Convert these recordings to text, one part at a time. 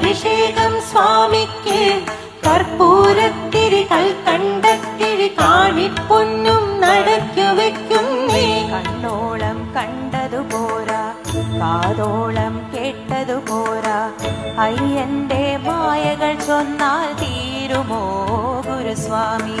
നെയ്യഭിഷേകം സ്വാമിക്ക് കർപ്പൂരത്തിരി കൽക്കണ്ടത്തിരി കാണിപ്പൊന്നും നടക്കു വെക്കുന്നേ. കണ്ണോളം കണ്ടതു പോരാ കാതോളം കേട്ടതു പോരാ. അയ്യന്റെ മായകൾ ചൊന്നാൽ തീരുമോ ഗുരുസ്വാമി?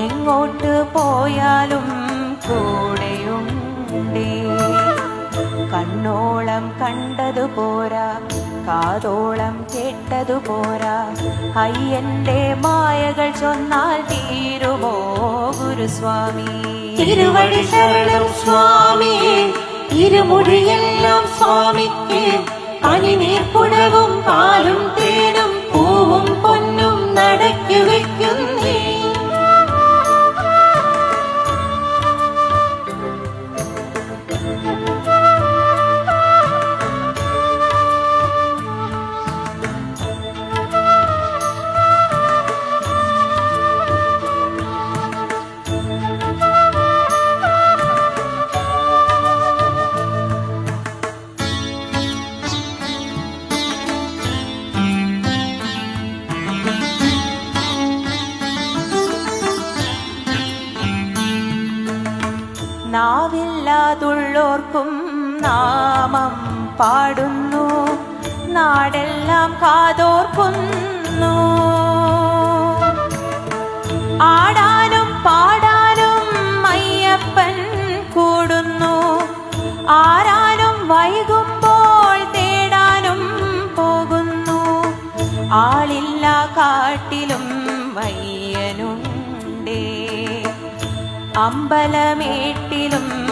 എങ്ങോട്ട് പോയാലും കൂടെയുണ്ടേ. കണ്ണോളം കണ്ടതു പോരാ കാതോളം കേട്ടതു പോരാ. അയ്യന്റെ മായകൾ ചൊന്നാൽ തീരുമോ ഗുരുസ്വാമി? തിരുവടി ശരണം സ്വാമി ഇരുമുടിയെല്ലാം സ്വാമിക്ക്. പനിനീർപ്പുടവും പാലും തേനും പൂവും പൊന്നും നടക്കി വെക്കുന്നേ നാവില്ലാതുള്ളോർക്കും നാമം പാടുന്നു. നാടെല്ലാം കാതോർക്കുന്നു. ആടാനും പാടാനും അയ്യപ്പൻ കൂടുന്നു. ആരാനും വൈകുമ്പോൾ തേടാനും പോകുന്നു. ആളില്ല കാട്ടിലും വയ്യനുണ്ടേ. അമ്പലമേട്ടിലും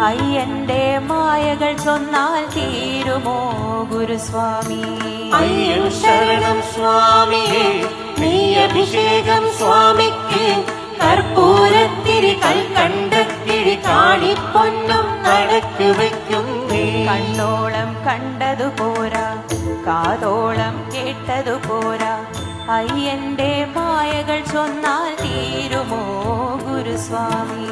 അയ്യന്റെ മായകൾ ചൊന്നാൽ തീരുമോ ഗുരുസ്വാമി? അയ്യൻ ശരണം സ്വാമിയെ അഭിഷേകം സ്വാമിക്ക് കർപ്പൂരത്തിരി കൽക്കണ്ടത്തിരി കാണിപ്പൊന്നും നടക്കു വയ്ക്കും കണ്ണോളം കണ്ടതു പോരാ കാതോളം കേട്ടതു പോരാ അയ്യന്റെ മായകൾ ചൊന്നാൽ തീരുമോ ഗുരുസ്വാമി?